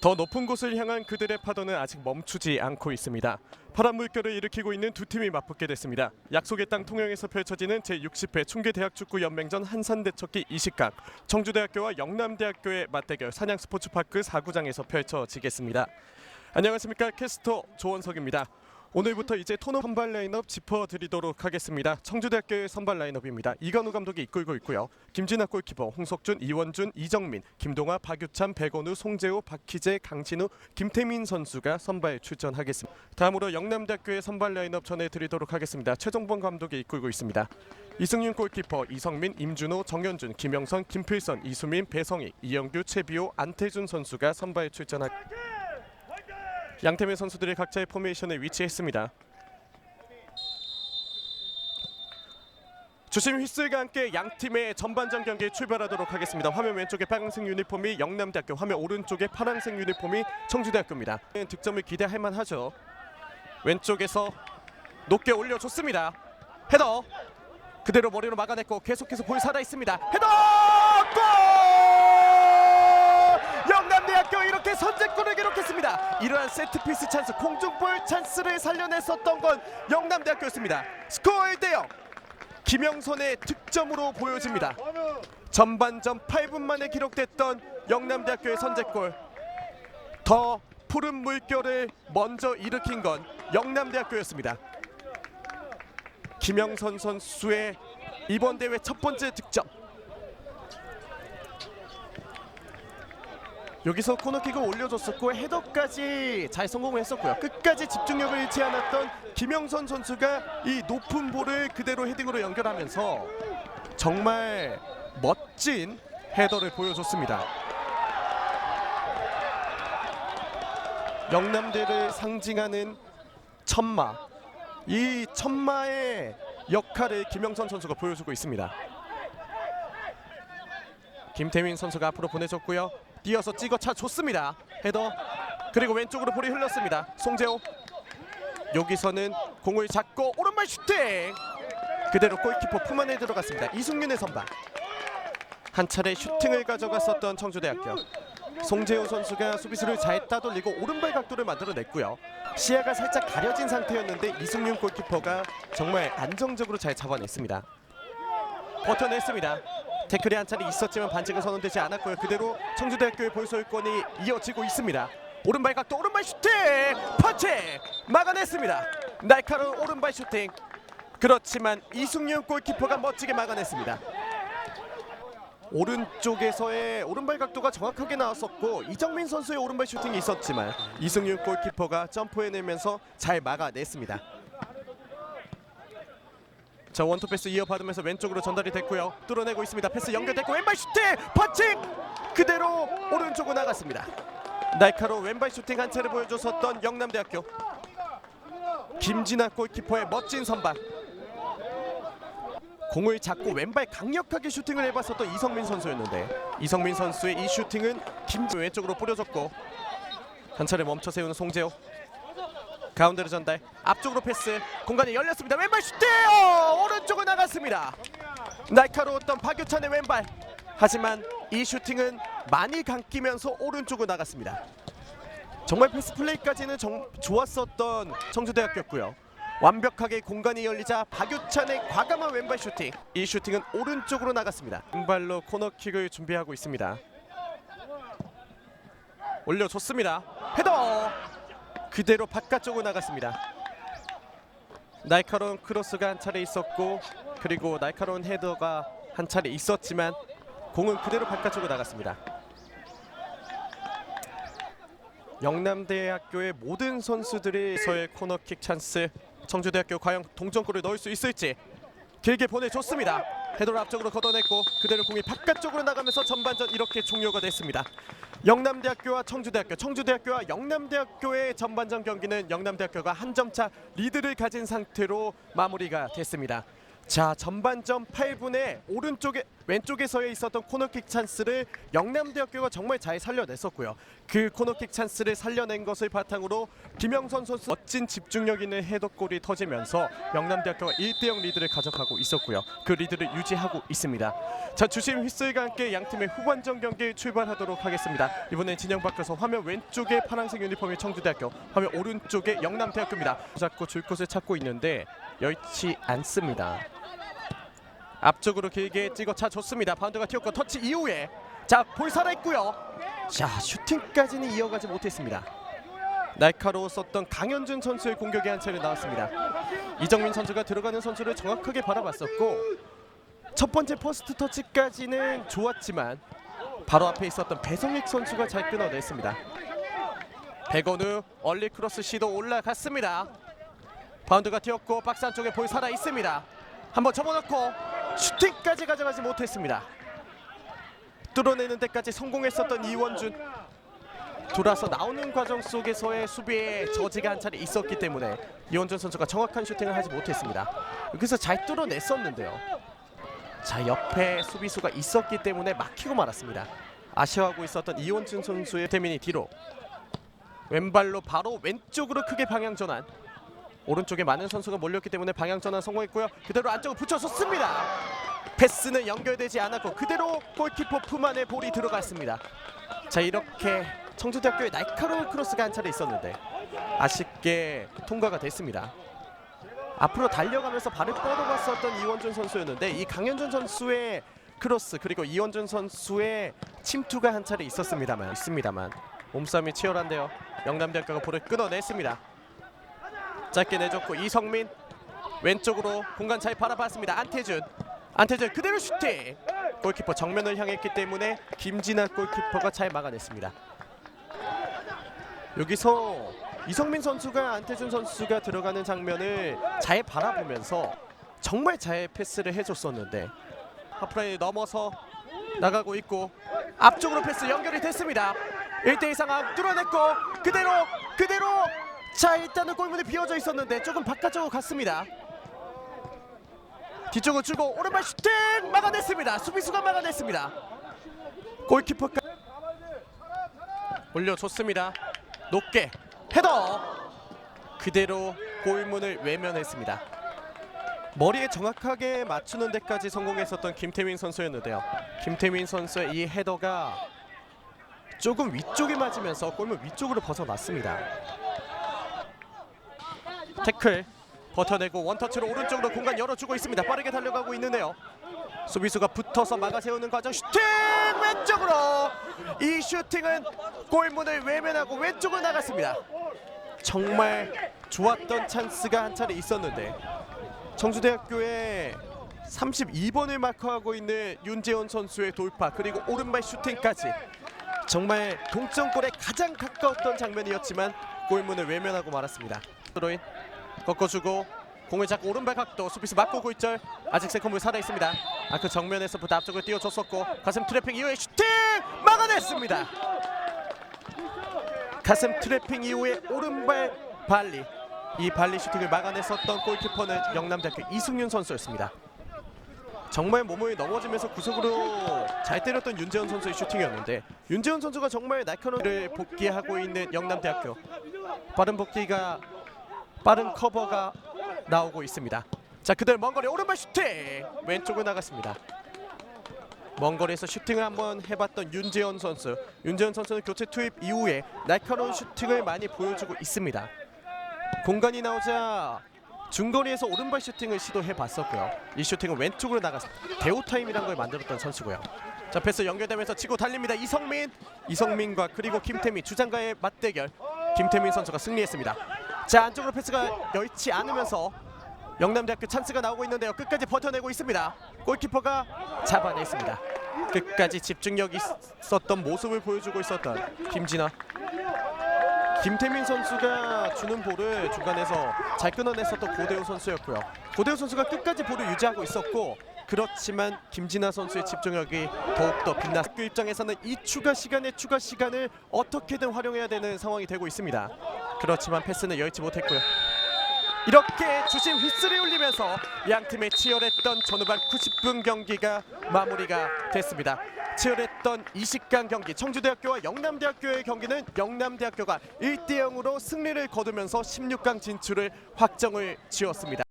더 높은 곳을 향한 그들의 파도는 아직 멈추지 않고 있습니다. 파란 물결을 일으키고 있는 두 팀이 맞붙게 됐습니다. 약속의 땅 통영에서 펼쳐지는 제60회 충계대학축구연맹전 한산대척기 20강 청주대학교와 영남대학교의 맞대결 산양스포츠파크 4구장에서 펼쳐지겠습니다. 안녕하십니까 캐스터 조원석입니다. 오늘부터 이제 토너 선발 라인업 짚어드리도록 하겠습니다. 청주대학교의 선발 라인업입니다. 이건우 감독이 이끌고 있고요. 김진아 골키퍼, 홍석준, 이원준, 이정민, 김동아, 박유찬, 백원우, 송재호, 박희재, 강진우, 김태민 선수가 선발 출전하겠습니다. 다음으로 영남대학교의 선발 라인업 전해드리도록 하겠습니다. 최종범 감독이 이끌고 있습니다. 이승윤 골키퍼, 이성민, 임준호, 정현준, 김영선, 김필선, 이수민, 배성희, 이영규, 최비호, 안태준 선수가 선발 출전하. 양팀의 선수들이 각자의 포메이션에 위치했습니다. 주심 휘슬과 함께 양 팀의 전반전 경기 출발하도록 하겠습니다. 화면 왼쪽에 빨간색 유니폼이 영남대학교, 화면 오른쪽에 파란색 유니폼이 청주대학교입니다. 득점을 기대할 만하죠. 왼쪽에서 높게 올려줬습니다. 헤더 그대로 머리로 막아냈고 계속해서 볼 살아 있습니다. 헤더 골! 영남대학교 이렇게 선제골을 이러한 세트피스 찬스, 공중볼 찬스를 살려냈었던 건 영남대학교였습니다. 스코어 1대 0. 김영선의 득점으로 보여집니다. 전반전 8분 만에 기록됐던 영남대학교의 선제골. 더 푸른 물결을 먼저 일으킨 건 영남대학교였습니다. 김영선 선수의 이번 대회 첫 번째 득점. 여기서 코너킥을 올려줬었고 헤더까지 잘 성공했었고요. 끝까지 집중력을 잃지 않았던 김영선 선수가 이 높은 볼을 그대로 헤딩으로 연결하면서 정말 멋진 헤더를 보여줬습니다. 영남대를 상징하는 천마 이 천마의 역할을 김영선 선수가 보여주고 있습니다. 김태민 선수가 앞으로 보내줬고요. 뛰어서 찍어 차 줬습니다. 헤더 그리고 왼쪽으로 볼이 흘렀습니다. 송재호 여기서는 공을 잡고 오른발 슈팅 그대로 골키퍼 품 안에 들어갔습니다. 이승윤의 선발 한 차례 슈팅을 가져갔었던 청주대학교 송재호 선수가 수비수를 잘 따돌리고 오른발 각도를 만들어냈고요. 시야가 살짝 가려진 상태였는데 이승윤 골키퍼가 정말 안정적으로 잘 잡아냈습니다. 버텨냈습니다. 태클이 한 차례 있었지만 반칙은 선언되지 않았고요. 그대로 청주대학교의 볼 소유권이 이어지고 있습니다. 오른발 각도 오른발 슈팅 펀치 막아냈습니다. 날카로운 오른발 슈팅 그렇지만 이승윤 골키퍼가 멋지게 막아냈습니다. 오른쪽에서의 오른발 각도가 정확하게 나왔었고 이정민 선수의 오른발 슈팅이 있었지만 이승윤 골키퍼가 점프해내면서 잘 막아냈습니다. 자 원투 패스 이어받으면서 왼쪽으로 전달이 됐고요. 뚫어내고 있습니다. 패스 연결됐고 왼발 슈팅 펀칭 그대로 오른쪽으로 나갔습니다. 날카로운 왼발 슈팅 한 차례 보여줬었던 영남대학교 김진아 골키퍼의 멋진 선방 공을 잡고 왼발 강력하게 슈팅을 해봤었던 이성민 선수였는데 이성민 선수의 이 슈팅은 김 왼쪽으로 뿌려졌고 한 차례 멈춰 세우는 송재호 가운데로 전달. 앞쪽으로 패스. 공간이 열렸습니다. 왼발 슈팅 어, 오른쪽으로 나갔습니다. 날카로웠던 박유찬의 왼발. 하지만 이 슈팅은 많이 감기면서 오른쪽으로 나갔습니다. 정말 패스 플레이까지는 정, 좋았었던 청주대학교였고요. 완벽하게 공간이 열리자 박유찬의 과감한 왼발 슈팅. 이 슈팅은 오른쪽으로 나갔습니다. 왼발로 코너킥을 준비하고 있습니다. 올려줬습니다. 헤더 그대로 바깥쪽으로 나갔습니다. 날카로운 크로스가 한 차례 있었고 그리고 날카로운 헤더가 한 차례 있었지만 공은 그대로 바깥쪽으로 나갔습니다. 영남대학교의 모든 선수들이 서의 코너킥 찬스 청주대학교 과연 동점골을 넣을 수 있을지 길게 보내줬습니다. 헤더를 앞쪽으로 걷어냈고 그대로 공이 바깥쪽으로 나가면서 전반전 이렇게 종료가 됐습니다. 영남대학교와 청주대학교, 청주대학교와 영남대학교의 전반전 경기는 영남대학교가 한 점 차 리드를 가진 상태로 마무리가 됐습니다. 자, 전반전 8분에 오른쪽에 왼쪽에서의 있었던 코너킥 찬스를 영남대학교가 정말 잘 살려냈었고요. 그 코너킥 찬스를 살려낸 것을 바탕으로 김영선 선수 멋진 집중력 있는 헤더골이 터지면서 영남대학교가 1대0 리드를 가져가고 있었고요. 그 리드를 유지하고 있습니다. 자 주심 휘슬과 함께 양 팀의 후반전 경기 출발하도록 하겠습니다. 이번엔 진영 바뀌어서 화면 왼쪽에 파란색 유니폼이 청주대학교, 화면 오른쪽에 영남대학교입니다. 자꾸 줄 곳을 찾고 있는데 여의치 않습니다. 앞쪽으로 길게 찍어 차 줬습니다. 바운드가 튀었고 터치 이후에 자볼 살아 있고요. 자 슈팅까지는 이어가지 못했습니다. 날카로웠었던 강현준 선수의 공격이 한 차례 나왔습니다. 이정민 선수가 들어가는 선수를 정확하게 바라봤었고 첫 번째 퍼스트 터치까지는 좋았지만 바로 앞에 있었던 배성익 선수가 잘 끊어냈습니다. 백원우 얼리 크로스 시도 올라갔습니다. 바운드가 튀었고 박스 안쪽에 볼 살아 있습니다. 한번 접어넣고 슈팅까지 가져가지 못했습니다. 뚫어내는 데까지 성공했었던 이원준 돌아서 나오는 과정 속에서의 수비에 저지가 한 차례 있었기 때문에 이원준 선수가 정확한 슈팅을 하지 못했습니다. 여기서 잘 뚫어냈었는데요. 자 옆에 수비수가 있었기 때문에 막히고 말았습니다. 아쉬워하고 있었던 이원준 선수의 태민이 뒤로 왼발로 바로 왼쪽으로 크게 방향 전환 오른쪽에 많은 선수가 몰렸기 때문에 방향 전환 성공했고요. 그대로 안쪽으로 붙여줬습니다. 패스는 연결되지 않았고 그대로 골키퍼 품 안에 볼이 들어갔습니다. 자 이렇게 청주대학교의 날카로운 크로스가 한 차례 있었는데 아쉽게 통과가 됐습니다. 앞으로 달려가면서 발을 뻗어봤었던 이원준 선수였는데 이 강현준 선수의 크로스 그리고 이원준 선수의 침투가 한 차례 있었습니다만 있습니다만 몸싸움이 치열한데요. 영남대학교가 볼을 끊어냈습니다. 짧게 내줬고 이성민 왼쪽으로 공간 잘 바라봤습니다. 안태준 안태준 그대로 슈팅 골키퍼 정면을 향했기 때문에 김진아 골키퍼가 잘 막아냈습니다. 여기서 이성민 선수가 안태준 선수가 들어가는 장면을 잘 바라보면서 정말 잘 패스를 해줬었는데 하프라인 넘어서 나가고 있고 앞쪽으로 패스 연결이 됐습니다. 1대2 상황 뚫어냈고 그대로 그대로 자 일단은 골문이 비어져 있었는데 조금 바깥쪽으로 갔습니다. 뒤쪽으로 주고 오른발 슈팅 막아냈습니다. 수비수가 막아냈습니다. 골키퍼가 올려줬습니다. 높게 헤더 그대로 골문을 외면했습니다. 머리에 정확하게 맞추는 데까지 성공했었던 김태민 선수였는데요. 김태민 선수의 이 헤더가 조금 위쪽에 맞으면서 골문 위쪽으로 벗어났습니다. 태클 버텨내고 원터치로 오른쪽으로 공간 열어주고 있습니다. 빠르게 달려가고 있는데요. 수비수가 붙어서 막아세우는 과정 슈팅 왼쪽으로 이 슈팅은 골문을 외면하고 왼쪽으로 나갔습니다. 정말 좋았던 찬스가 한 차례 있었는데 청주대학교의 32번을 마크하고 있는 윤재원 선수의 돌파 그리고 오른발 슈팅까지 정말 동점골에 가장 가까웠던 장면이었지만 골문을 외면하고 말았습니다. 드로인 꺾어주고 공을 잡고 오른발 각도 수비수 맞고 골절 아직 세컨볼 살아 있습니다. 아그 정면에서부터 앞쪽을 띄워줬었고 가슴 트래핑 이후에 슈팅 막아냈습니다. 가슴 트래핑 이후에 오른발 발리 이 발리 슈팅을 막아냈었던 골키퍼는 영남대학교 이승윤 선수였습니다. 정말 몸을 넘어지면서 구석으로 잘 때렸던 윤재원 선수의 슈팅이었는데 윤재원 선수가 정말 날카로운를 복귀하고 있는 영남대학교 빠른 복귀가 빠른 커버가 나오고 있습니다. 자 그대로 먼 거리 오른발 슈팅 왼쪽으로 나갔습니다. 먼 거리에서 슈팅을 한번 해봤던 윤재원 선수. 윤재원 선수는 교체 투입 이후에 날카로운 슈팅을 많이 보여주고 있습니다. 공간이 나오자 중거리에서 오른발 슈팅을 시도해봤었고요. 이 슈팅은 왼쪽으로 나가서 대우 타임이란 걸 만들었던 선수고요. 자 패스 연결되면서 치고 달립니다. 이성민, 이성민과 그리고 김태민 주장과의 맞대결. 김태민 선수가 승리했습니다. 자 안쪽으로 패스가 여의치 않으면서 영남대학교 찬스가 나오고 있는데요. 끝까지 버텨내고 있습니다. 골키퍼가 잡아냈습니다. 끝까지 집중력 있었던 모습을 보여주고 있었던 김진아. 김태민 선수가 주는 볼을 중간에서 잘 끊어냈었던 고대우 선수였고요. 고대우 선수가 끝까지 볼을 유지하고 있었고 그렇지만 김진아 선수의 집중력이 더욱더 빛나 학교 입장에서는 이 추가 시간의 추가 시간을 어떻게든 활용해야 되는 상황이 되고 있습니다. 그렇지만 패스는 여의치 못했고요. 이렇게 주심 휘슬이 울리면서 양 팀의 치열했던 전후반 90분 경기가 마무리가 됐습니다. 치열했던 20강 경기 청주대학교와 영남대학교의 경기는 영남대학교가 1대 0으로 승리를 거두면서 16강 진출을 확정을 지었습니다.